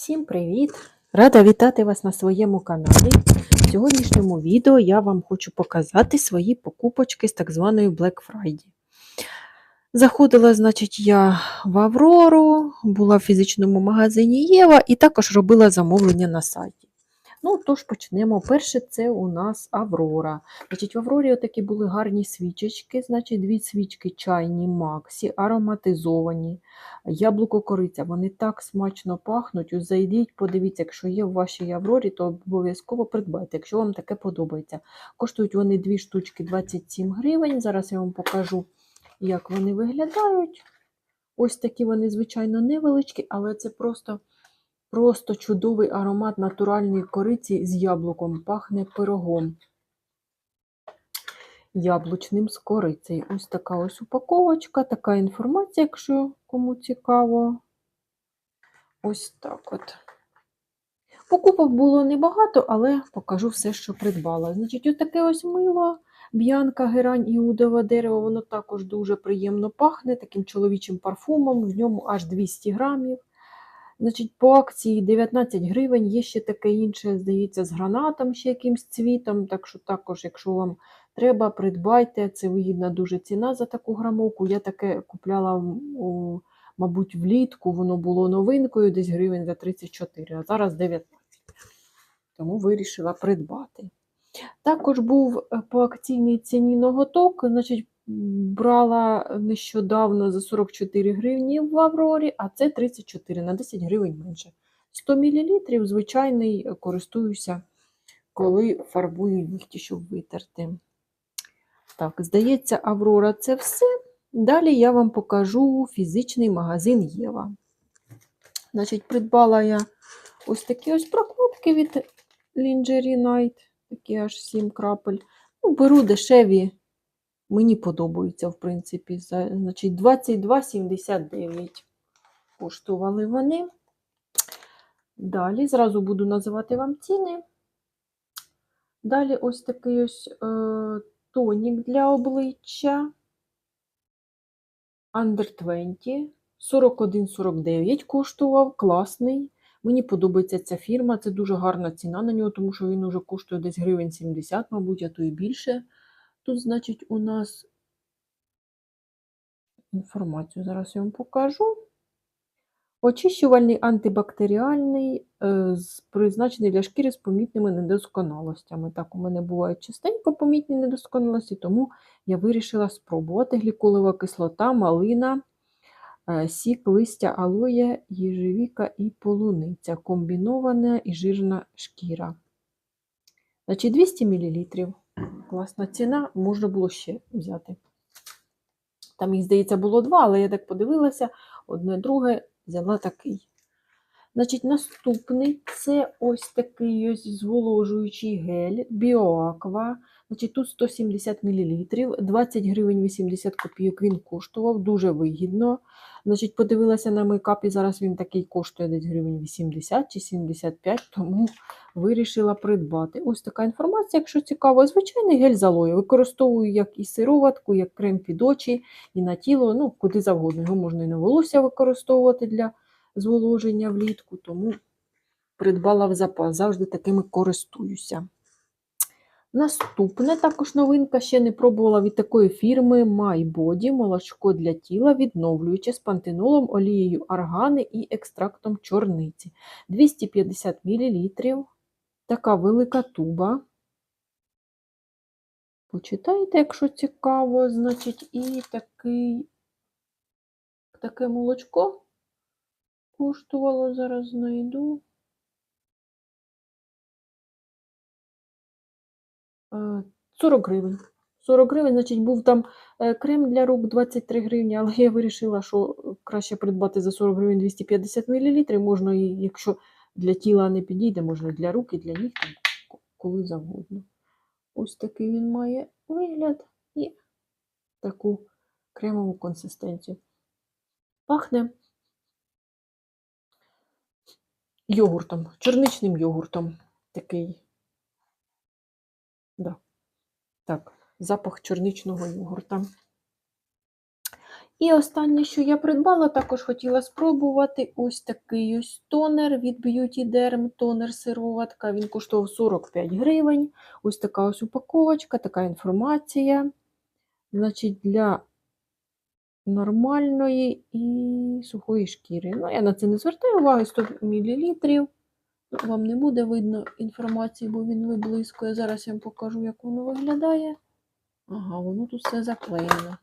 Всім привіт! Рада вітати вас на своєму каналі. В сьогоднішньому відео я вам хочу показати свої покупочки з так званої Black Friday. Заходила, значить, я в Аврору, була в фізичному магазині Єва і також робила замовлення на сайті. Ну, тож почнемо. Перше, це у нас Аврора. Значить, в Аврорі такі були гарні свічечки, значить, дві свічки чайні Максі, ароматизовані яблуко кориця. Вони так смачно пахнуть. Зайдіть, подивіться, якщо є в вашій Аврорі, то обов'язково придбайте, якщо вам таке подобається. Коштують вони дві штучки 27 гривень. Зараз я вам покажу, як вони виглядають. Ось такі вони, звичайно, невеличкі, але це просто, просто чудовий аромат натуральної кориці з яблуком. Пахне пирогом. Яблучним з корицею. Ось така ось упаковочка, така інформація, якщо кому цікаво. Ось так от. Покупок було небагато, але покажу все, що придбала. Значить, ось таке ось мило, б'янка, герань іудове дерево, воно також дуже приємно пахне таким чоловічим парфумом, в ньому аж 200 грамів. Значить, по акції 19 гривень, є ще таке інше, здається, з гранатом, ще якимсь цвітом. Так що також, якщо вам треба, придбайте. Це вигідна дуже ціна за таку грамовку. Я таке купляла, мабуть, влітку, воно було новинкою, десь гривень за 34, а зараз 19. Тому вирішила придбати. Також був е, по акційній ціні ноготок, значить, брала нещодавно за 44 гривні в Аврорі, а це 34 на 10 гривень менше. 100 мл звичайний е, користуюся, коли фарбую нігті, щоб витерти. Так, здається, Аврора це все. Далі я вам покажу фізичний магазин Єва. Значить, придбала я ось такі ось прокладки від Lingerie Night, такі аж 7 крапель. Ну, беру дешеві, мені подобаються, в принципі. Значить, 22,79 коштували вони. Далі зразу буду називати вам ціни. Далі ось такий ось е, тонік для обличчя. Under 20. 41,49 коштував, класний. Мені подобається ця фірма, це дуже гарна ціна на нього, тому що він уже коштує десь гривень 70, мабуть, а то і більше. Тут, значить, у нас інформацію зараз я вам покажу. Очищувальний антибактеріальний, е, призначений для шкіри з помітними недосконалостями. Так, у мене бувають частенько помітні недосконалості, тому я вирішила спробувати гліколова кислота, малина, е, сік, листя алоє, їжевіка і полуниця. Комбінована і жирна шкіра. Значить, 200 мл. Класна ціна, можна було ще взяти. Там, їх, здається, було два, але я так подивилася, одне друге взяла такий. Значить, наступний це ось такий ось зволожуючий гель Біоаква. Значить, тут 170 мл, 20 гривень 80 копійок він коштував, дуже вигідно. Значить, подивилася на мейкап, і зараз він такий коштує десь гривень 80 чи 75, тому вирішила придбати. Ось така інформація, якщо цікаво, звичайний гель з алою. Використовую як і сироватку, як крем під очі, і на тіло, ну, куди завгодно. Його можна і на волосся використовувати для зволоження влітку, тому придбала в запас, завжди такими користуюся. Наступне також новинка, ще не пробувала від такої фірми MyBody, молочко для тіла, відновлююче з пантенолом, олією аргани і екстрактом чорниці. 250 мл. Така велика туба. Почитайте, якщо цікаво, значить, і такий, таке молочко коштувало, зараз знайду. 40 гривень. 40 гривень, значить, був там е, крем для рук 23 гривні, але я вирішила, що краще придбати за 40 гривень 250 мл. Можна, і якщо для тіла не підійде, можна і для рук, і для ніг, там, коли завгодно. Ось такий він має вигляд і таку кремову консистенцію. Пахне йогуртом, чорничним йогуртом. Такий. Так, запах чорничного йогурта. І останнє, що я придбала, також хотіла спробувати ось такий ось тонер від Beauty Derm, тонер сироватка. Він коштував 45 гривень. Ось така ось упаковочка, така інформація. Значить, для нормальної і сухої шкіри. Ну, я на це не звертаю уваги, 100 мл. Вам не буде видно інформації, бо він виблискує. Зараз я вам покажу, як воно виглядає. Ага, воно тут все заклеєно.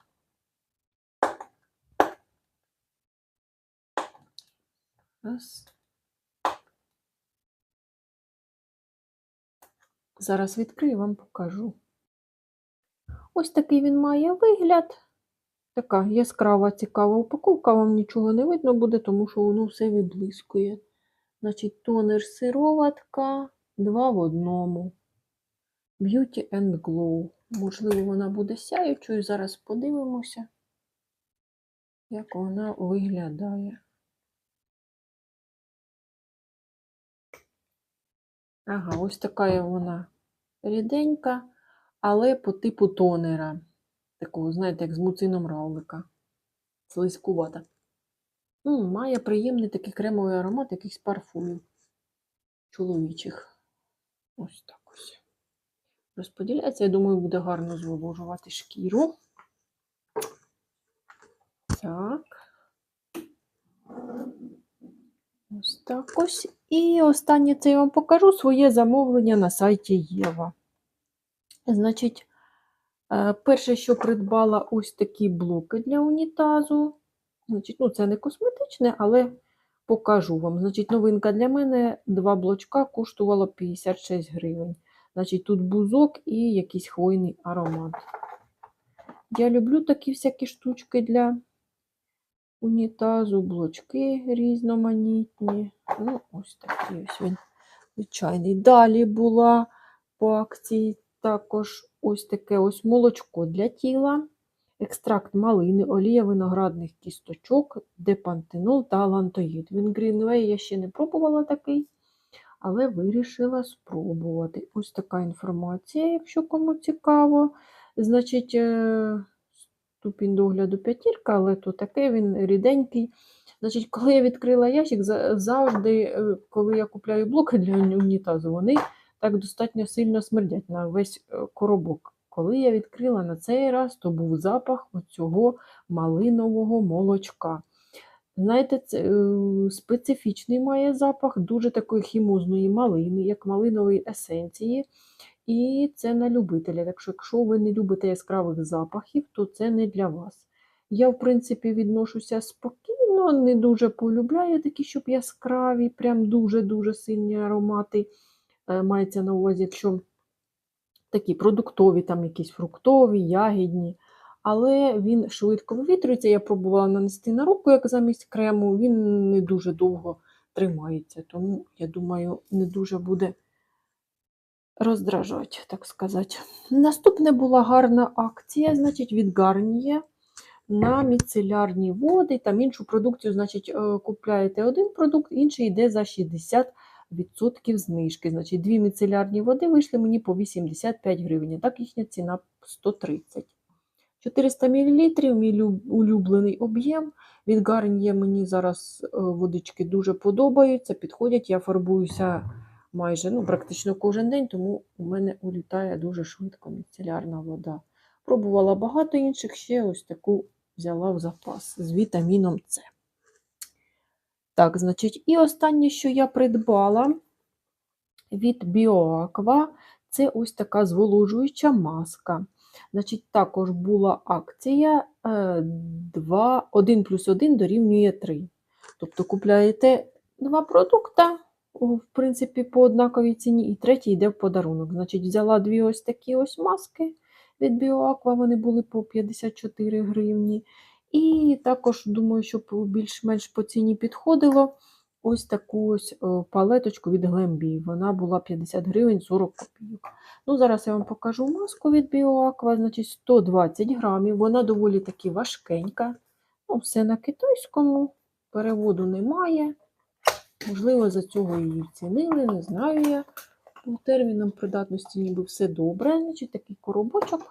Раз. Зараз відкрию, вам покажу. Ось такий він має вигляд. Така яскрава, цікава упаковка, вам нічого не видно буде, тому що воно все виблискує. Значить, тонер сироватка, два в одному. Beauty and Glow. Можливо, вона буде сяючою. Зараз подивимося, як вона виглядає. Ага, ось така вона ріденька, але по типу тонера. Такого, знаєте, як з муцином равлика. Слизькувата. Ну, має приємний такий кремовий аромат якихось парфумів чоловічих. Ось так ось. Розподіляється, я думаю, буде гарно зволожувати шкіру. Так. Ось так ось. І останнє це я вам покажу своє замовлення на сайті Єва. Значить, е, перше, що придбала ось такі блоки для унітазу. Значить, ну, це не косметичне, але покажу вам. Значить, новинка для мене два блочка коштувало 56 гривень. Значить, тут бузок і якийсь хвойний аромат. Я люблю такі всякі штучки для унітазу, блочки різноманітні. Ну, ось такий ось він звичайний. Далі була по акції також ось таке ось молочко для тіла, екстракт малини, олія виноградних кісточок, депантенол та лантоїд. Він Greenway я ще не пробувала такий, але вирішила спробувати. Ось така інформація, якщо кому цікаво. Значить, е, ступінь догляду п'ятірка, але то таке він ріденький. Значить, коли я відкрила ящик, завжди, е, коли я купляю блоки для унітазу, вони так достатньо сильно смердять на весь е, коробок. Коли я відкрила на цей раз, то був запах оцього малинового молочка. Знаєте, це е, специфічний має запах, дуже такої хімозної малини, як малинової есенції. І це на любителя. Так що, якщо ви не любите яскравих запахів, то це не для вас. Я, в принципі, відношуся спокійно, не дуже полюбляю такі, щоб яскраві, прям дуже-дуже сильні аромати. Е, Мається на увазі, якщо такі продуктові, там якісь фруктові, ягідні. Але він швидко вивітрюється. Я пробувала нанести на руку, як замість крему, він не дуже довго тримається. Тому, я думаю, не дуже буде роздражати, так сказати. Наступне була гарна акція, значить, від Гарніє на міцелярні води, там іншу продукцію, значить, е, купляєте один продукт, інший йде за 60% знижки. Значить, дві міцелярні води вийшли мені по 85 гривень, а так їхня ціна 130. 400 мл, мій улюблений об'єм. Від Гарніє мені зараз е, водички дуже подобаються, підходять, я фарбуюся майже ну, практично кожен день, тому у мене улітає дуже швидко міцелярна вода. Пробувала багато інших, ще ось таку взяла в запас з вітаміном С. Так, значить, і останнє, що я придбала від BioAqua, це ось така зволожуюча маска. Значить, також була акція е, 2, 1 плюс 1 дорівнює 3. Тобто купляєте два продукти, в принципі, по однаковій ціні, і третій йде в подарунок. Значить, взяла дві ось такі ось маски від BioAqua, вони були по 54 гривні. І також, думаю, щоб більш-менш по ціні підходило, ось таку ось е, палеточку від Glambi. Вона була 50 гривень 40 копійок. Ну, зараз я вам покажу маску від BioAqua, значить 120 грамів. Вона доволі таки важкенька. Ну, все на китайському, переводу немає. Можливо, за цього її вцінили, не знаю я. По термінам придатності ніби все добре. Значить, такий коробочок.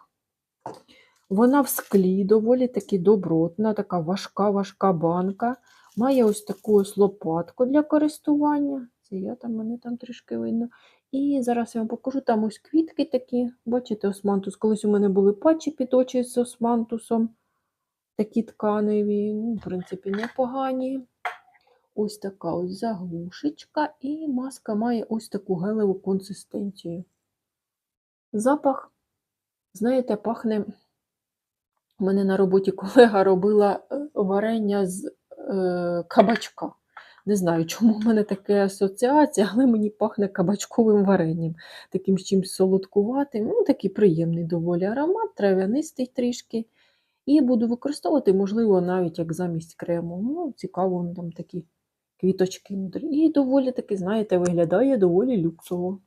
Вона в склі доволі таки добротна, така важка-важка банка. Має ось таку ось лопатку для користування. Це я там, мене там трішки видно. І зараз я вам покажу, там ось квітки такі. Бачите, османтус. Колись у мене були патчі під очі з османтусом. Такі тканеві, ну, в принципі, непогані. Ось така ось заглушечка, і маска має ось таку гелеву консистенцію. Запах, знаєте, пахне. У мене на роботі колега робила е, варення з е, кабачка. Не знаю, чому в мене така асоціація, але мені пахне кабачковим варенням, таким чимось солодкуватим. Ну, такий приємний доволі аромат, трав'янистий трішки. І буду використовувати, можливо, навіть як замість крему. Ну, цікаво, вон там такі квіточки. І доволі таки, знаєте, виглядає доволі люксово.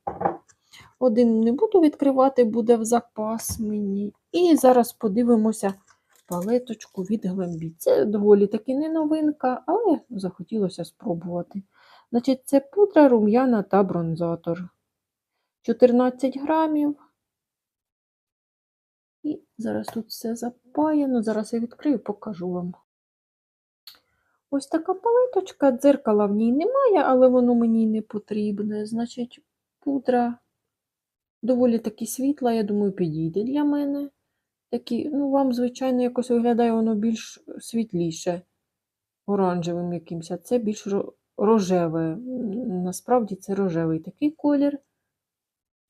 Один не буду відкривати, буде в запас мені. І зараз подивимося палеточку від Глембі. Це доволі таки не новинка, але захотілося спробувати. Значить, це пудра, рум'яна та бронзатор. 14 грамів. І зараз тут все запаяно. Зараз я відкрию, покажу вам. Ось така палеточка, дзеркала в ній немає, але воно мені не потрібне. Значить, пудра доволі таки світла, я думаю, підійде для мене. Такі, ну, вам, звичайно, якось виглядає воно більш світліше, оранжевим якимось, а це більш рожеве. Насправді це рожевий такий колір.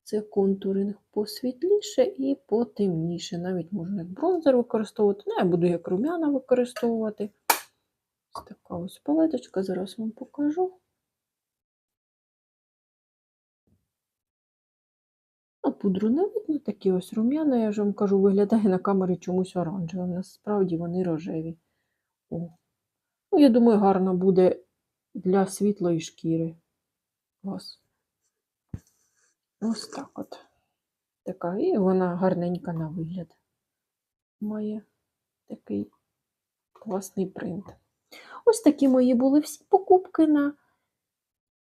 Це контуринг посвітліше і потемніше. Навіть можна як бронзер використовувати. Ну, я буду як рум'яна використовувати. Ось така ось палеточка, зараз вам покажу. Пудру не видно, такі ось рум'яна, я ж вам кажу, виглядає на камері чомусь оранжевим. Насправді вони рожеві. О. Ну, я думаю, гарно буде для світлої шкіри. Ось. Ось так от. Така, і вона гарненька на вигляд. Має такий класний принт. Ось такі мої були всі покупки на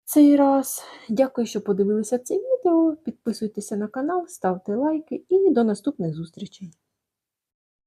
цей раз. Дякую, що подивилися це відео. Підписуйтеся на канал, ставте лайки і до наступних зустрічей.